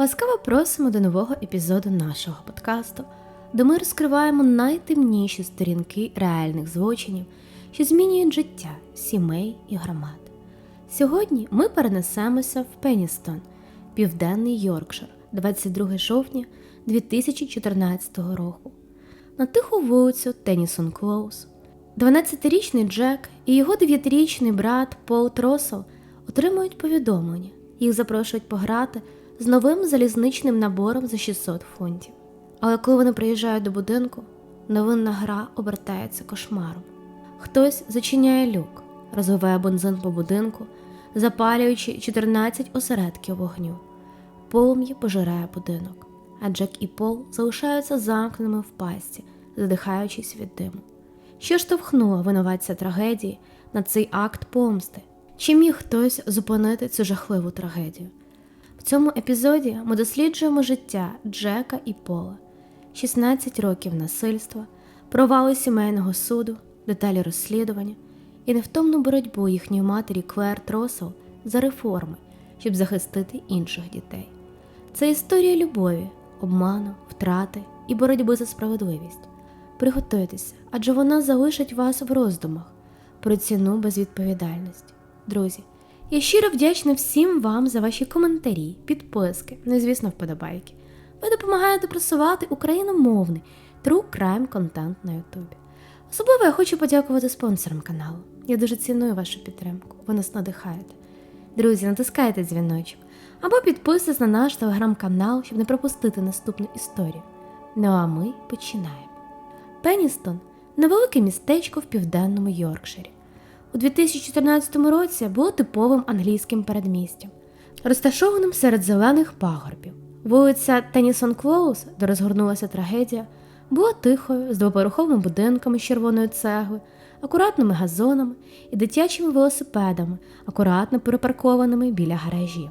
Ласкаво просимо до нового епізоду нашого подкасту, де ми розкриваємо найтемніші сторінки реальних злочинів, що змінюють життя сімей і громад. Сьогодні ми перенесемося в Пенністон, Південний Йоркшир, 22 жовтня 2014 року. На тиху вулицю Тенісон Клоус. 12-річний Джек і його 9-річний брат Пол Тросел отримують повідомлення. Їх запрошують пограти з новим залізничним набором за 600 фунтів. Але коли вони приїжджають до будинку, новинна гра обертається кошмаром. Хтось зачиняє люк, розвиває бензин по будинку, запалюючи 14 осередків вогню. Полум'я пожирає будинок, а Джек і Пол залишаються замкненими в пасті, задихаючись від диму. Що штовхнуло винуватця трагедії на цей акт помсти? Чи міг хтось зупинити цю жахливу трагедію? В цьому епізоді ми досліджуємо життя Джека і Пола, 16 років насильства, провали сімейного суду, деталі розслідування і невтомну боротьбу їхньої матері Клер Тросел за реформи, щоб захистити інших дітей. Це історія любові, обману, втрати і боротьби за справедливість. Приготуйтеся, адже вона залишить вас в роздумах про ціну безвідповідальності. Друзі, я щиро вдячна всім вам за ваші коментарі, підписки, ну і, звісно, вподобайки. Ви допомагаєте просувати україномовний true crime контент на Ютубі. Особливо я хочу подякувати спонсорам каналу. Я дуже ціную вашу підтримку, ви нас надихаєте. Друзі, натискайте дзвіночок або підписуйтесь на наш телеграм-канал, щоб не пропустити наступну історію. Ну а ми починаємо. Пенністон невелике містечко в південному Йоркширі. У 2014 році було типовим англійським передмістям, розташованим серед зелених пагорбів. Вулиця Тенісон Клоус, де розгорнулася трагедія, була тихою, з двоповерховими будинками з червоної цегли, акуратними газонами і дитячими велосипедами, акуратно перепаркованими біля гаражів.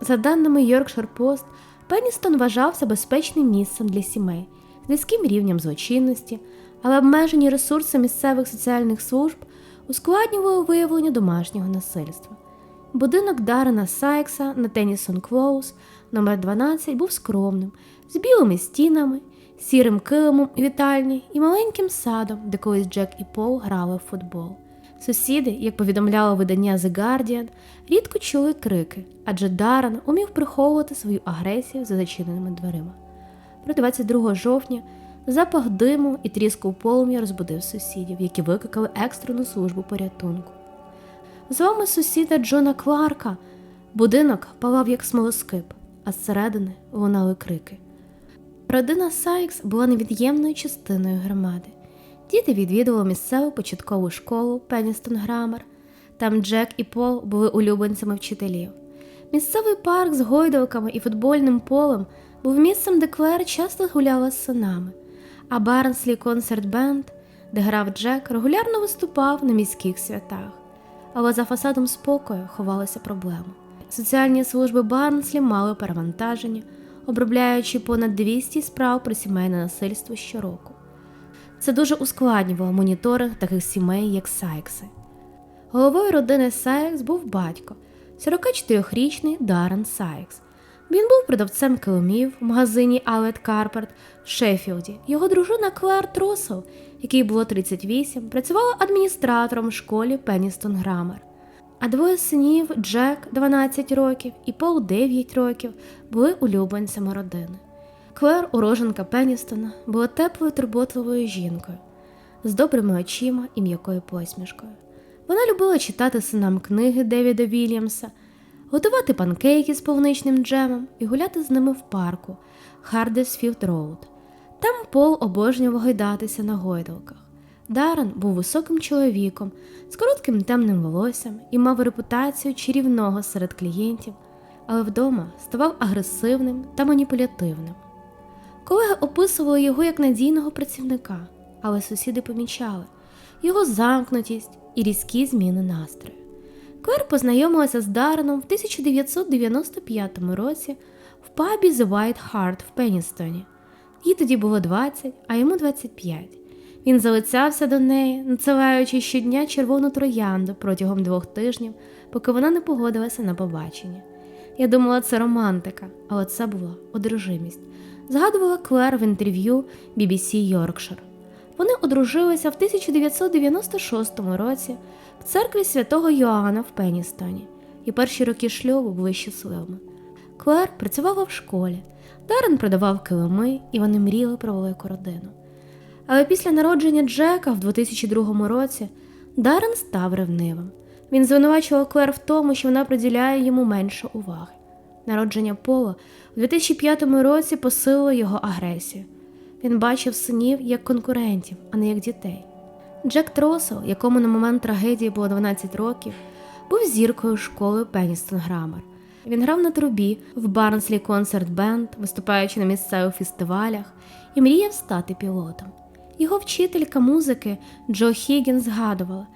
За даними Йоркшир Пост, Пенністон вважався безпечним місцем для сімей з низьким рівнем злочинності, але обмежені ресурси місцевих соціальних служб ускладнювали виявлення домашнього насильства. Будинок Дарена Сайкса на Тенісон Клоус номер 12 був скромним, з білими стінами, сірим килимом у вітальні і маленьким садом, де колись Джек і Пол грали в футбол. Сусіди, як повідомляло видання The Guardian, рідко чули крики, адже Даррен умів приховувати свою агресію за зачиненими дверима. Про 22 жовтня запах диму і тріску полум'я розбудив сусідів, які викликали екстрену службу порятунку. З вами сусіда Джона Кларка. Будинок палав як смолоскип, а зсередини лунали крики. Родина Сайкс була невід'ємною частиною громади. Діти відвідували місцеву початкову школу Пенністон Грамер. Там Джек і Пол були улюбленцями вчителів. Місцевий парк з гойдалками і футбольним полем був місцем, де Клер часто гуляла з синами, а Барнслі Концерт Бенд, де грав Джек, регулярно виступав на міських святах. Але за фасадом спокою ховалися проблеми. Соціальні служби Барнслі мали перевантаження, обробляючи понад 200 справ про сімейне насильство щороку. Це дуже ускладнювало моніторинг таких сімей, як Сайкси. Головою родини Сайкс був батько, 44-річний Даррен Сайкс. Він був продавцем килимів в магазині Алет Карпет в Шеффілді. Його дружина Клер Тросел, якій було 38, працювала адміністратором в школі Пенністон Грамер. А двоє синів Джек 12 років і Пол 9 років були улюбленцями родини. Клер, уроженка Пенністона, була теплою турботливою жінкою з добрими очима і м'якою посмішкою. Вона любила читати синам книги Девіда Вільямса, готувати панкейки з полуничним джемом і гуляти з ними в парку Хардесфілд Роуд. Там Пол обожнював гойдатися на гойдалках. Даррен був високим чоловіком з коротким темним волоссям і мав репутацію чарівного серед клієнтів, але вдома ставав агресивним та маніпулятивним. Колеги описували його як надійного працівника, але сусіди помічали його замкнутість і різкі зміни настрою. Клер познайомилася з Дарреном в 1995 році в пабі The White Hart в Пенністоні. Їй тоді було 20, а йому 25. Він залицявся до неї, надсилаючи щодня червону троянду протягом двох тижнів, поки вона не погодилася на побачення. Я думала, це романтика, але це була одружимість. Згадувала Клер в інтерв'ю BBC Yorkshire. Вони одружилися в 1996 році в церкві святого Йоанна в Пенністоні, і перші роки шлюбу були щасливими. Клер працювала в школі, Даррен продавав килими, і вони мріяли про велику родину. Але після народження Джека в 2002 році Даррен став ревнивим. Він звинувачував Клер в тому, що вона приділяє йому менше уваги. Народження Пола у 2005 році посилило його агресію. Він бачив синів як конкурентів, а не як дітей. Джек Тросел, якому на момент трагедії було 12 років, був зіркою школи Пенністон Граммер. Він грав на трубі в Барнслі Концерт Бенд, виступаючи на місцевих фестивалях, і мріяв стати пілотом. Його вчителька музики Джо Хіггін згадувала,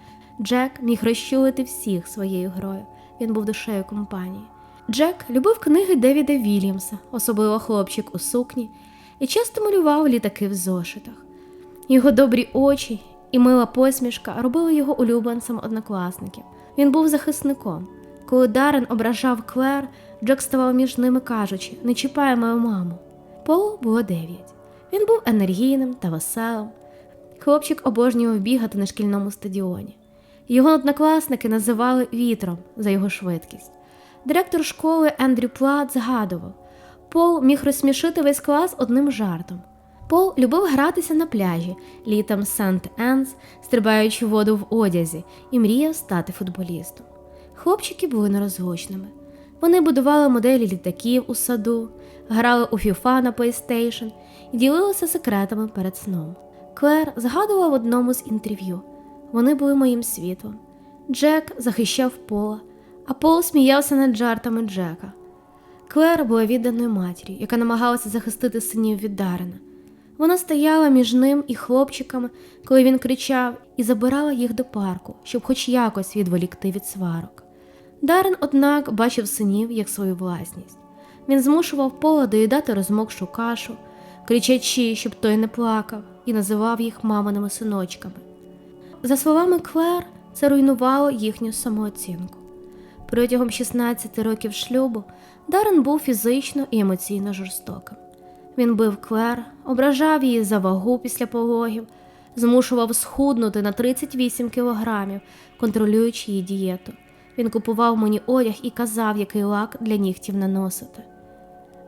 Джек міг розчулити всіх своєю грою. Він був душею компанії. Джек любив книги Девіда Вільямса, особливо хлопчик у сукні, і часто малював літаки в зошитах. Його добрі очі і мила посмішка робили його улюбленцем однокласників. Він був захисником. Коли Даррен ображав Клер, Джек ставав між ними, кажучи: не чіпай мою маму. Полу було дев'ять. Він був енергійним та веселим. Хлопчик обожнював бігати на шкільному стадіоні. Його однокласники називали вітром за його швидкість. Директор школи Ендрю Плат згадував, Пол міг розсмішити весь клас одним жартом. Пол любив гратися на пляжі літом Сент Енс, стрибаючи воду в одязі, і мріяв стати футболістом. Хлопчики були нерозлучними. Вони будували моделі літаків у саду, грали у FIFA на PlayStation і ділилися секретами перед сном. Клер згадувала в одному з інтерв'ю: вони були моїм світлом. Джек захищав Пола, а Пол сміявся над жартами Джека. Клер була відданою матір'ю, яка намагалася захистити синів від Дарена. Вона стояла між ним і хлопчиками, коли він кричав, і забирала їх до парку, щоб хоч якось відволікти від сварок. Дарен, однак, бачив синів як свою власність. Він змушував пола доїдати розмокшу кашу, кричачи, щоб той не плакав, і називав їх маминими синочками. За словами Клер, це руйнувало їхню самооцінку. Протягом 16 років шлюбу Дарен був фізично і емоційно жорстоким. Він бив Клер, ображав її за вагу після пологів, змушував схуднути на 38 кілограмів, контролюючи її дієту. Він купував мені одяг і казав, який лак для нігтів наносити.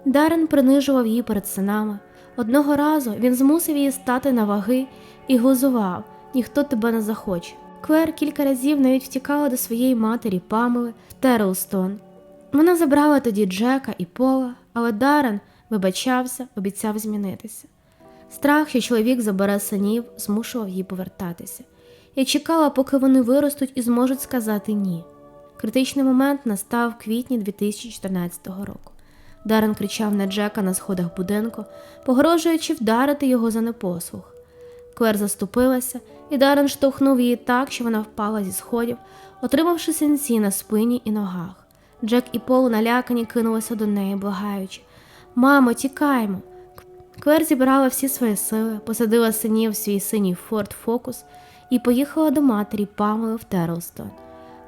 Дарен принижував її перед синами. Одного разу він змусив її стати на ваги і глузував ніхто тебе не захоче. Клер кілька разів навіть втікала до своєї матері Памели в Терлстон. Вона забрала тоді Джека і Пола, але Дарен вибачався, обіцяв змінитися. Страх, що чоловік забере синів, змушував її повертатися. Я чекала, поки вони виростуть і зможуть сказати ні. Критичний момент настав в квітні 2014 року. Дарен кричав на Джека на сходах будинку, погрожуючи вдарити його за непослух. Клер заступилася, і Дарен штовхнув її так, що вона впала зі сходів, отримавши синці на спині і ногах. Джек і Пол налякані кинулися до неї, благаючи Мамо, тікаймо. Клер зібрала всі свої сили, посадила синів в свій синій Форд Фокус і поїхала до матері Памели в Терлстон.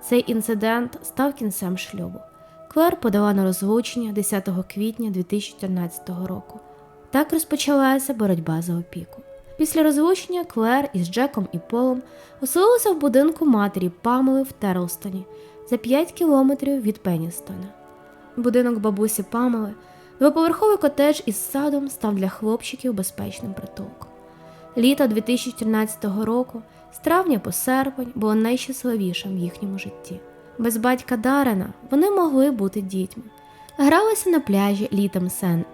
Цей інцидент став кінцем шлюбу. Клер подала на розлучення 10 квітня 2014 року. Так розпочалася боротьба за опіку. Після розлучення Клер із Джеком і Полом оселилися в будинку матері Памели в Терлстоні за 5 кілометрів від Пенністона. Будинок бабусі Памели, двоповерховий котедж із садом став для хлопчиків безпечним притулком. Літо 2014 року, з травня по серпень, було найщасливішим в їхньому житті. Без батька Дарена вони могли бути дітьми. Гралися на пляжі літом Сен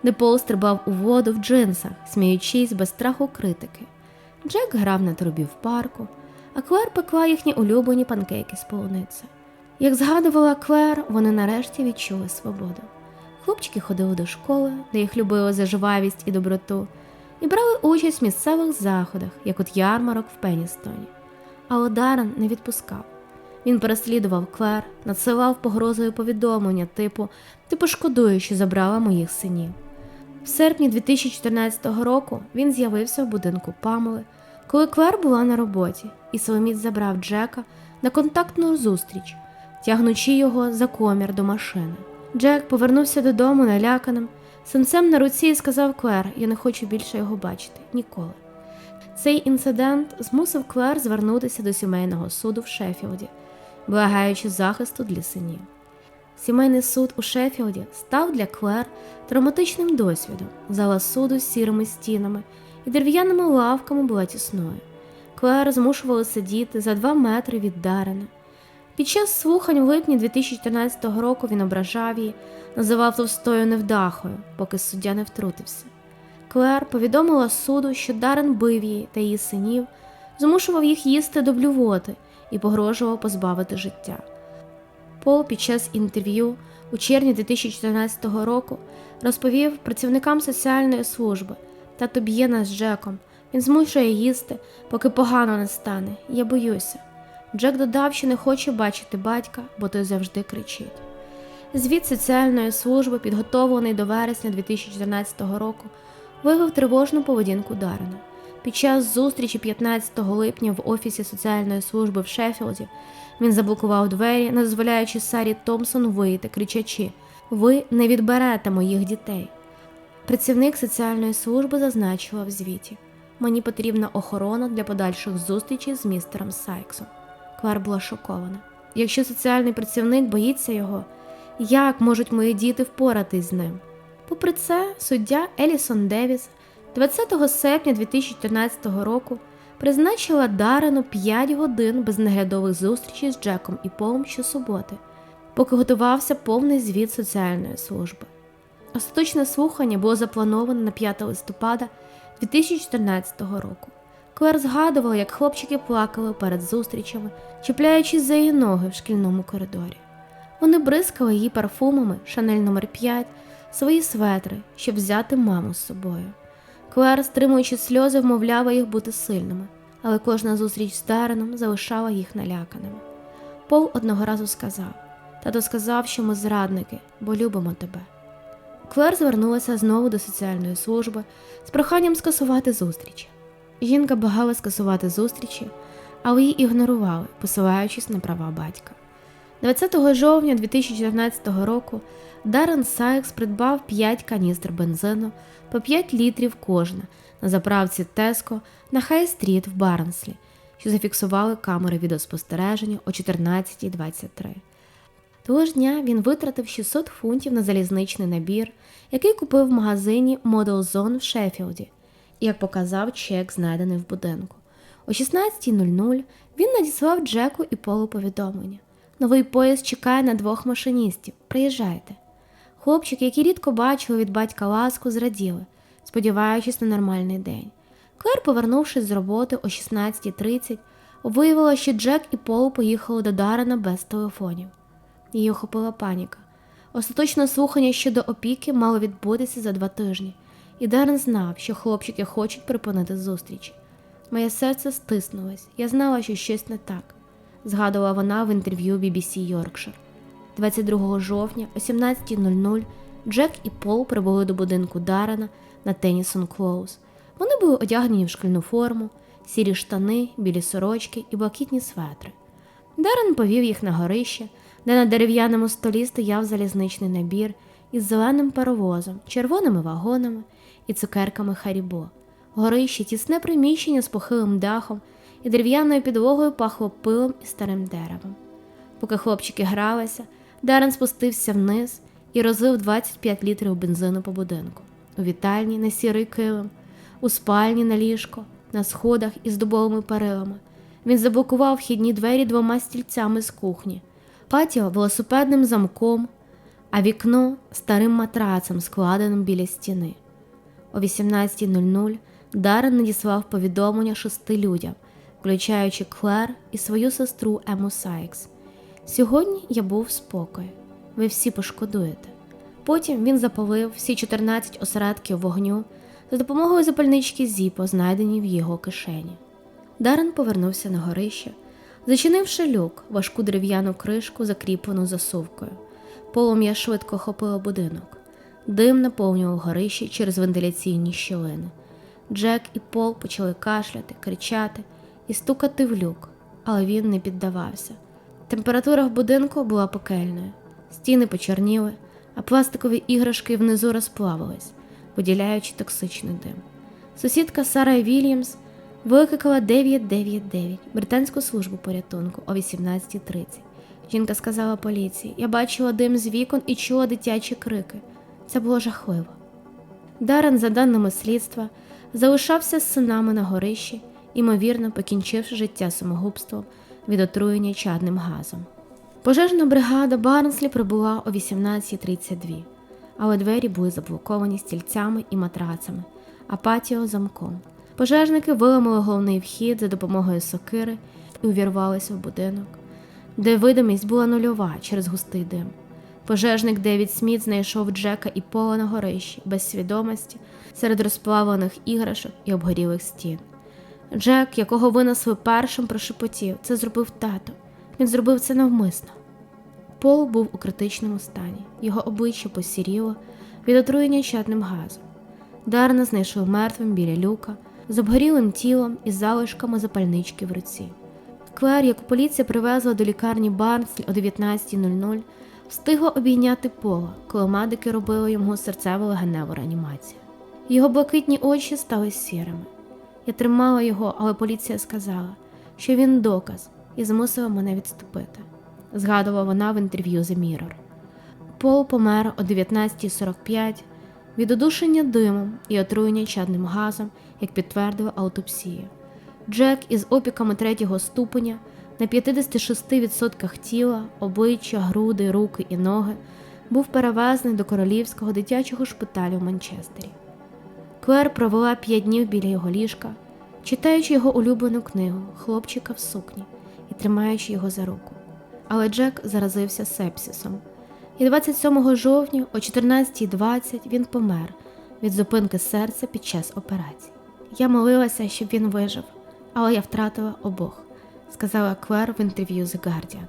Енс, де Пол стрибав у воду в джинсах, сміючись без страху критики. Джек грав на трубі в парку, а Клер пекла їхні улюблені панкейки з полуниці. Як згадувала Клер, вони нарешті відчули свободу. Хлопчики ходили до школи, де їх любили за жвавість і доброту, і брали участь в місцевих заходах, як от ярмарок в Пенністоні. Але Даррен не відпускав. Він переслідував Клер, надсилав погрозою повідомлення, типу Ти пошкодуєш, що забрала моїх синів. В серпні 2014 року він з'явився в будинку Памели, коли Клер була на роботі, і Соломіт забрав Джека на контактну зустріч. тягнучи його за комір до машини. Джек повернувся додому наляканим, синцем на руці і сказав Клер: Я не хочу більше його бачити ніколи. Цей інцидент змусив Клер звернутися до сімейного суду в Шеффілді, благаючи захисту для синів. Сімейний суд у Шеффілді став для Клер травматичним досвідом. Зала суду з сірими стінами і дерев'яними лавками була тісною. Клер змушували сидіти за два метри від Дарена. Під час слухань в липні 2014 року він ображав її, називав товстою невдахою, поки суддя не втрутився. Клер повідомила суду, що Дарен бив її та її синів, змушував їх їсти до блювоти і погрожував позбавити життя. Пол під час інтерв'ю у червні 2014 року розповів працівникам соціальної служби тато б'є нас з Джеком. Він змушує їсти, поки погано не стане. Я боюся. Джек додав, що не хоче бачити батька, бо той завжди кричить. Звіт соціальної служби, підготовлений до вересня 2014 року, виявив тривожну поведінку Дарена. Під час зустрічі 15 липня в офісі соціальної служби в Шеффілді він заблокував двері, не дозволяючи Сарі Томпсон вийти, кричачи: Ви не відберете моїх дітей. Працівник соціальної служби зазначила в звіті: Мені потрібна охорона для подальших зустрічей з містером Сайксом. Клар була шокована. Якщо соціальний працівник боїться його, як можуть мої діти впоратись з ним? Попри це, суддя Елісон Девіс 20 серпня 2014 року призначила Дарену 5 годин без наглядових зустрічей з Джеком і Полом щосуботи, поки готувався повний звіт соціальної служби. Остаточне слухання було заплановане на 5 листопада 2014 року. Клер згадувала, як хлопчики плакали перед зустрічами, чіпляючись за її ноги в шкільному коридорі. Вони бризкали її парфумами Шанель номер 5 свої светри, щоб взяти маму з собою. Клер, стримуючи сльози, вмовляла їх бути сильними, але кожна зустріч з Дареном залишала їх наляканими. Пол одного разу сказав тато сказав, що ми зрадники, бо любимо тебе. Клер звернулася знову до соціальної служби з проханням скасувати зустрічі. Жінка багала скасувати зустрічі, але її ігнорували, посилаючись на права батька. 20 жовтня 2014 року Даррен Сайкс придбав 5 каністр бензину по 5 літрів кожна на заправці Теско на Хай-стріт в Барнслі, що зафіксували камери відеоспостереження о 14.23. Того ж дня він витратив 600 фунтів на залізничний набір, який купив в магазині Model Zone в Шеффілді, як показав чек, знайдений в будинку. О 16.00 він надіслав Джеку і Полу повідомлення. Новий поїзд чекає на двох машиністів. Приїжджайте. Хлопчики, які рідко бачили від батька ласку, зраділи, сподіваючись на нормальний день. Клер, повернувшись з роботи о 16.30, виявила, що Джек і Пол поїхали до Дарена без телефонів. Її охопила паніка. Остаточне слухання щодо опіки мало відбутися за два тижні, і Дарен знав, що хлопчики хочуть припинити зустрічі. Моє серце стиснулось, я знала, що щось не так, згадувала вона в інтерв'ю BBC Yorkshire. 22 жовтня о 17.00 Джек і Пол прибули до будинку Дарена на Тенісон Клоуз. Вони були одягнені в шкільну форму, сірі штани, білі сорочки і блакитні светри. Дарен повів їх на горище, де на дерев'яному столі стояв залізничний набір із зеленим паровозом, червоними вагонами і цукерками Харібо. Горище тісне приміщення з похилим дахом і дерев'яною підлогою пахло пилом і старим деревом. Поки хлопчики гралися, Дарен спустився вниз і розлив 25 літрів бензину по будинку. У вітальні на сірий килим, у спальні на ліжко, на сходах із дубовими перилами. Він заблокував вхідні двері двома стільцями з кухні, патіо велосипедним замком, а вікно старим матрацем, складеним біля стіни. О 18.00 Дарен надіслав повідомлення шести людям, включаючи Клер і свою сестру Ему Сайкс. Сьогодні я був в спокої. Ви всі пошкодуєте. Потім він запалив всі 14 осередків вогню за допомогою запальнички Зіпо, знайдені в його кишені. Дарен повернувся на горище, зачинивши люк, важку дерев'яну кришку, закріплену засувкою. Полум'я швидко охопило будинок. Дим наповнював горище через вентиляційні щілини. Джек і Пол почали кашляти, кричати і стукати в люк, але він не піддавався. Температура в будинку була пекельною, стіни почорніли, а пластикові іграшки внизу розплавились, виділяючи токсичний дим. Сусідка Сара Вільямс викликала 999 британську службу порятунку о 18.30. Жінка сказала поліції: Я бачила дим з вікон і чула дитячі крики. Це було жахливо. Даррен, за даними слідства, залишався з синами на горищі, імовірно, покінчивши життя самогубством від отруєння чадним газом. Пожежна бригада Барнслі прибула о 18.32, але двері були заблоковані стільцями і матрацами, а патіо замком. Пожежники виламали головний вхід за допомогою сокири і увірвалися в будинок, де видимість була нульова через густий дим. Пожежник Девід Сміт знайшов Джека і Пола на горищі без свідомості серед розплавлених іграшок і обгорілих стін. Джек, якого винесли першим, прошепотів, це зробив тато. Він зробив це навмисно. Пол був у критичному стані, його обличчя посіріло від отруєння чадним газом. Дарна знайшов мертвим біля люка, з обгорілим тілом і залишками запальнички в руці. Клер, яку поліція привезла до лікарні Барнслі о 19.00, встигла обійняти пола, коли медики робили йому серцево легеневу реанімацію. Його блакитні очі стали сірими. Я тримала його, але поліція сказала, що він доказ і змусила мене відступити, згадувала вона в інтерв'ю The Mirror. Пол помер о 19.45 від удушення димом і отруєння чадним газом, як підтвердила аутопсія. Джек із опіками третього ступеня на 56% тіла, обличчя, груди, руки і ноги був перевезений до королівського дитячого шпиталю в Манчестері. Клер провела п'ять днів біля його ліжка, читаючи його улюблену книгу Хлопчика в сукні і тримаючи його за руку. Але Джек заразився сепсисом, і 27 жовтня о 14.20 він помер від зупинки серця під час операції. Я молилася, щоб він вижив, але я втратила обох, сказала Клер в інтерв'ю The Guardian.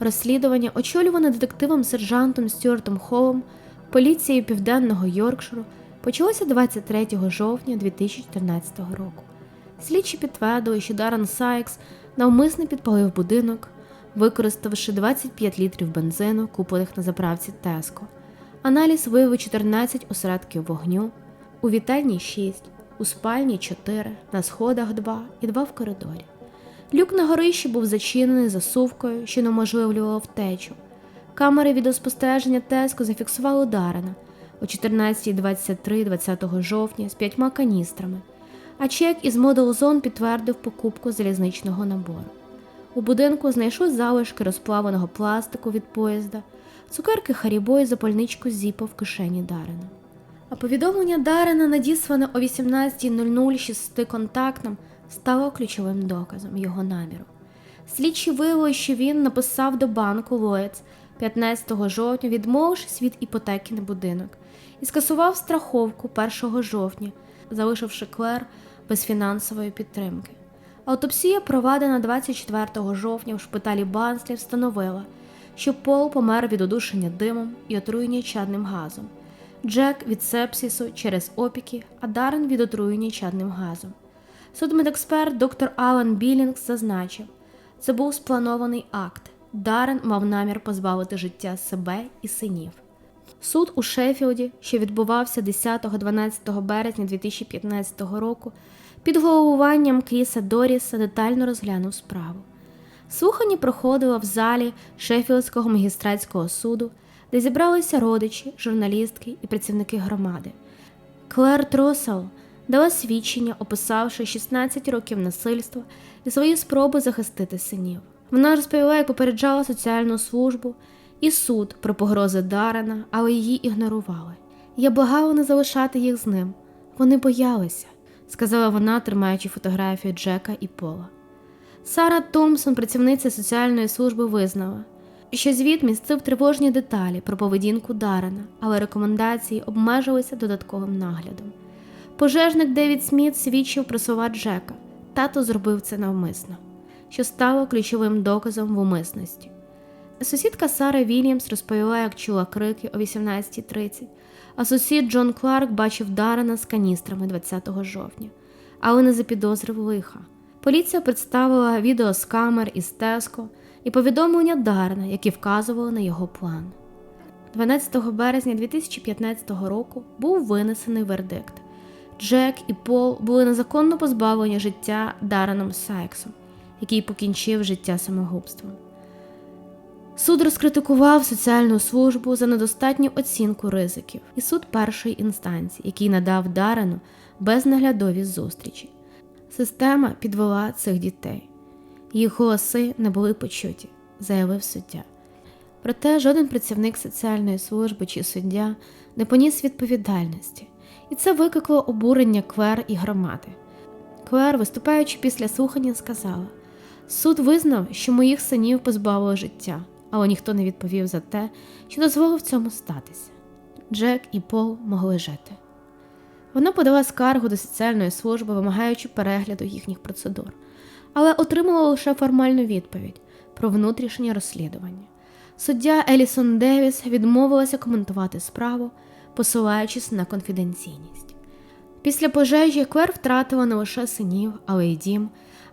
Розслідування, очолюване детективом сержантом Стюартом Холлом поліцією Південного Йоркширу, почалося 23 жовтня 2014 року. Слідчі підтвердили, що Даррен Сайкс навмисно підпалив будинок, використавши 25 літрів бензину, куплених на заправці Теско. Аналіз виявив 14 осередків вогню, у вітальні 6, у спальні 4, на сходах 2 і 2 в коридорі. Люк на горищі був зачинений засувкою, що неможливлювало втечу. Камери відеоспостереження Теско зафіксували Дарена о 14.23 20 жовтня з п'ятьма каністрами, а чек із Zone підтвердив покупку залізничного набору. У будинку знайшли залишки розплаваного пластику від поїзда, цукерки Харібо і запальничку Зіпа в кишені Дарена. А повідомлення Дарена, надіслане о 18.00 шести контактам, стало ключовим доказом його наміру. Слідчі виявили, що він написав до банку Лоєц 15 жовтня, відмовившись від іпотеки на будинок, і скасував страховку 1 жовтня, залишивши Клер без фінансової підтримки. Аутопсія, проведена 24 жовтня в шпиталі Банслі, встановила, що Пол помер від удушення димом і отруєння чадним газом, Джек від сепсису через опіки, а Даррен від отруєння чадним газом. Судмедексперт доктор Алан Білінгс зазначив, це був спланований акт. Даррен мав намір позбавити життя себе і синів. Суд у Шеффілді, що відбувався 10-12 березня 2015 року, під головуванням Кріса Доріса детально розглянув справу. Слухання проходило в залі Шеффілдського магістратського суду, де зібралися родичі, журналістки і працівники громади. Клер Тросал дала свідчення, описавши 16 років насильства і свої спроби захистити синів. Вона розповіла, як попереджала соціальну службу і суд про погрози Дарена, але її ігнорували. Я благала не залишати їх з ним. Вони боялися, сказала вона, тримаючи фотографію Джека і Пола. Сара Томпсон, працівниця соціальної служби, визнала, що звіт містив тривожні деталі про поведінку Дарена, але рекомендації обмежилися додатковим наглядом. Пожежник Девід Сміт свідчив про слова Джека. Тато зробив це навмисно, що стало ключовим доказом в умисності. Сусідка Сара Вільямс розповіла, як чула крики о 18.30, а сусід Джон Кларк бачив Дарена з каністрами 20 жовтня, але не запідозрив лиха. Поліція представила відео з камер із Теско і повідомлення Дарна, які вказували на його план. 12 березня 2015 року був винесений вердикт. Джек і Пол були незаконно позбавлені життя Дарреном Сайксом, який покінчив життя самогубством. Суд розкритикував соціальну службу за недостатню оцінку ризиків і суд першої інстанції, який надав Дарену безнаглядові зустрічі. Система підвела цих дітей. Їх голоси не були почуті, заявив суддя. Проте жоден працівник соціальної служби чи суддя не поніс відповідальності, і це викликало обурення Клер і громади. Клер, виступаючи після слухання, сказала: суд визнав, що моїх синів позбавили життя, але ніхто не відповів за те, що дозволив цьому статися. Джек і Пол могли жити. Вона подала скаргу до соціальної служби, вимагаючи перегляду їхніх процедур, але отримала лише формальну відповідь про внутрішнє розслідування. Суддя Елісон Девіс відмовилася коментувати справу, посилаючись на конфіденційність. Після пожежі Клер втратила не лише синів, але й дім,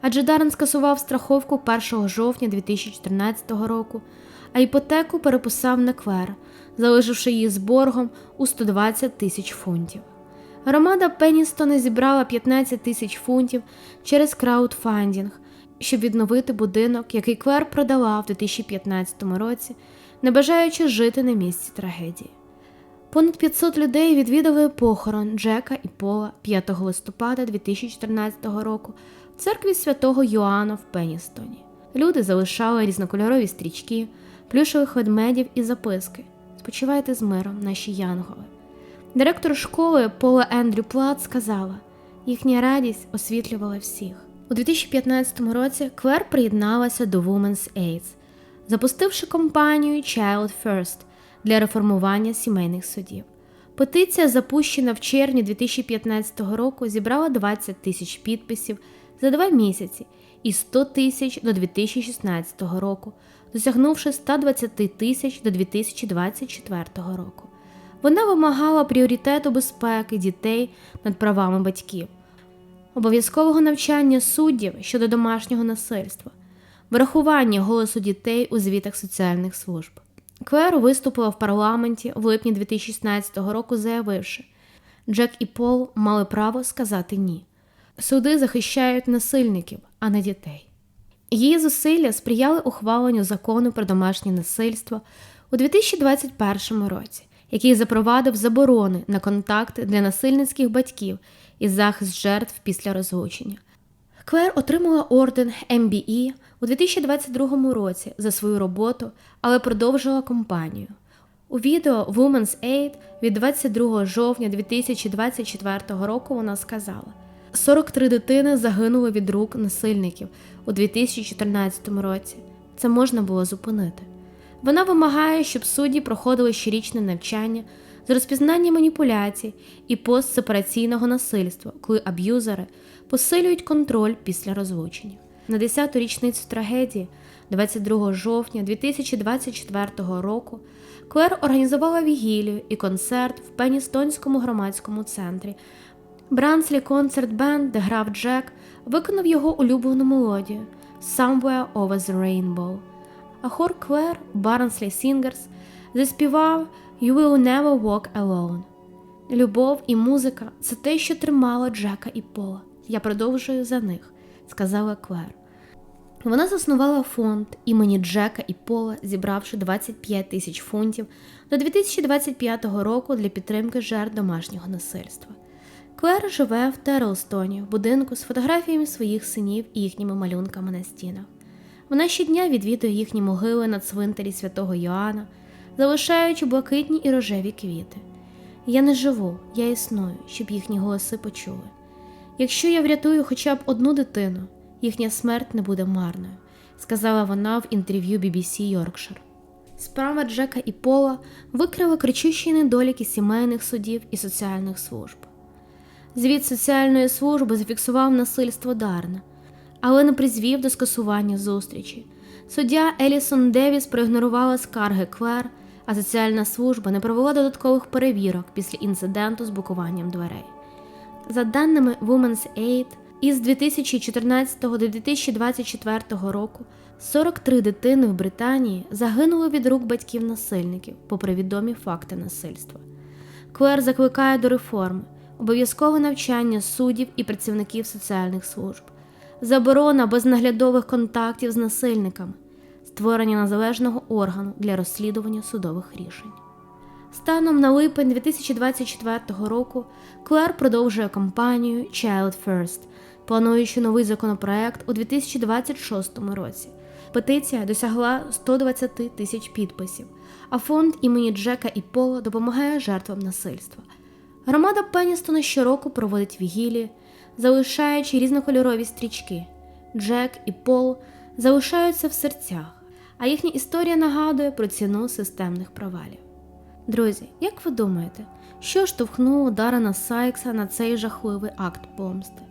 адже Даррен скасував страховку 1 жовтня 2014 року, а іпотеку переписав на Клер, залишивши її з боргом у 120 тисяч фунтів. Громада Пенністона зібрала 15 тисяч фунтів через краудфандінг, щоб відновити будинок, який Клер продала в 2015 році, не бажаючи жити на місці трагедії. Понад 500 людей відвідали похорон Джека і Пола 5 листопада 2014 року церкві святого Йоанна в Пенністоні. Люди залишали різнокольорові стрічки, плюшових ведмедів і записки. Спочивайте з миром, наші янголи. Директор школи Пола Ендрю Плат сказала, їхня радість освітлювала всіх. У 2015 році Клер приєдналася до Women's AIDS, запустивши компанію Child First для реформування сімейних судів. Петиція, запущена в червні 2015 року, зібрала 20 тисяч підписів за два місяці і 100 тисяч до 2016 року, досягнувши 120 тисяч до 2024 року. Вона вимагала пріоритету безпеки дітей над правами батьків, обов'язкового навчання суддів щодо домашнього насильства, врахування голосу дітей у звітах соціальних служб. Клер виступила в парламенті в липні 2016 року, заявивши, Джек і Пол мали право сказати ні. Суди захищають насильників, а не дітей. Її зусилля сприяли ухваленню закону про домашнє насильство у 2021 році, який запровадив заборони на контакти для насильницьких батьків і захист жертв після розлучення. Клер отримала орден MBE у 2022 році за свою роботу, але продовжила кампанію. У відео Women's Aid від 22 жовтня 2024 року вона сказала: 43 дитини загинули від рук насильників у 2014 році. Це можна було зупинити. Вона вимагає, щоб судді проходили щорічне навчання з розпізнання маніпуляцій і постсепараційного насильства, коли аб'юзери посилюють контроль після розлучення. На 10-ту річницю трагедії, 22 жовтня 2024 року, Клер організувала вігілію і концерт в Пеністонському громадському центрі. Бранслі концерт бенд, де грав Джек, виконав його улюблену мелодію Somewhere Over the Rainbow. А хор Клер Барнслі Сінгерс заспівав You Will Never Walk Alone. Любов і музика це те, що тримало Джека і Пола. Я продовжую за них, сказала Клер. Вона заснувала фонд імені Джека і Пола, зібравши 25 тисяч фунтів до 2025 року для підтримки жертв домашнього насильства. Клер живе в Терлстоні, в будинку з фотографіями своїх синів і їхніми малюнками на стінах. Вона щодня відвідує їхні могили на цвинтарі святого Йоанна, залишаючи блакитні і рожеві квіти. Я не живу, я існую, щоб їхні голоси почули. Якщо я врятую хоча б одну дитину, їхня смерть не буде марною, сказала вона в інтерв'ю BBC Yorkshire. Справа Джека і Пола викрила кричущі недоліки сімейних судів і соціальних служб. Звіт соціальної служби зафіксував насильство Дарна, але не призвів до скасування зустрічі. Суддя Елісон Девіс проігнорувала скарги Клер, а соціальна служба не провела додаткових перевірок після інциденту з блокуванням дверей. За даними Women's Aid, Із 2014 до 2024 року 43 дитини в Британії загинули від рук батьків-насильників, попри відомі факти насильства. Клер закликає до реформи, обов'язкове навчання суддів і працівників соціальних служб, заборона безнаглядових контактів з насильниками, створення незалежного органу для розслідування судових рішень. Станом на липень 2024 року Клер продовжує кампанію Child First, плануючи новий законопроект у 2026 році. Петиція досягла 120 тисяч підписів, а фонд імені Джека і Пола допомагає жертвам насильства. Громада Пенністона щороку проводить вігілії, залишаючи різнокольорові стрічки. Джек і Пол залишаються в серцях, а їхня історія нагадує про ціну системних провалів. Друзі, як ви думаєте, що штовхнуло Дарана Сайкса на цей жахливий акт помсти?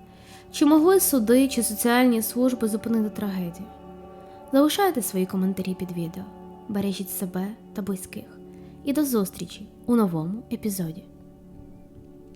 Чи могли суди чи соціальні служби зупинити трагедію? Залишайте свої коментарі під відео, бережіть себе та близьких. І до зустрічі у новому епізоді.